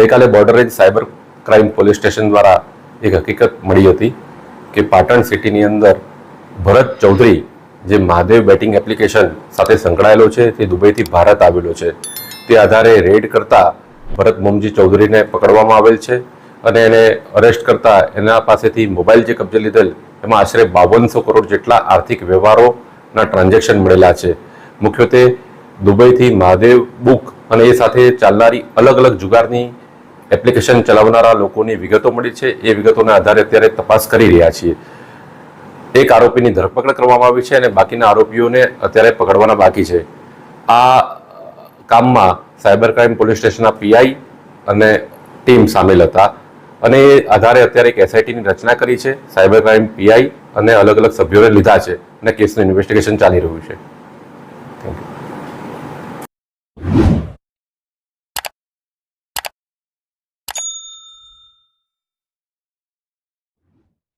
ગઈકાલે border range cyber crime police station દ્વારા એક હકીકત મળી હતી કે પાટણ સિટીની અંદર ભરત ચૌધરી જે મહાદેવ બેટિંગ એપ્લિકેશન સાથે સંકળાયેલો છે, તે દુબઈથી ભારત આવેલો છે. તે આધારે રેડ કરતા ભરત મોમજી ચૌધરીને પકડવામાં આવેલ છે અને એને અરેસ્ટ કરતા એના પાસેથી મોબાઈલ જે કબજે લીધેલ, એમાં આશરે બાવનસો કરોડ જેટલા આર્થિક વ્યવહારોના ટ્રાન્ઝેક્શન મળેલા છે. મુખ્યત્વે દુબઈથી મહાદેવ બુક અને એ સાથે ચાલનારી અલગ અલગ જુગારની એપ્લિકેશન ચલાવનારા લોકોની વિગતો મળી છે. એ વિગતોના આધારે અત્યારે તપાસ કરી રહ્યા છીએ. એક આરોપીની ધરપકડ કરવામાં આવી છે અને બાકીના આરોપીઓને અત્યારે પકડવાના બાકી છે. આ કામમાં સાયબર ક્રાઇમ પોલીસ સ્ટેશનના પીઆઈ અને ટીમ સામેલ હતા અને એ આધારે અત્યારે એક એસઆઈટીની રચના કરી છે. સાયબર ક્રાઇમ પીઆઈ અને અલગ અલગ સભ્યોને લીધા છે અને કેસનું ઇન્વેસ્ટિગેશન ચાલી રહ્યું છે.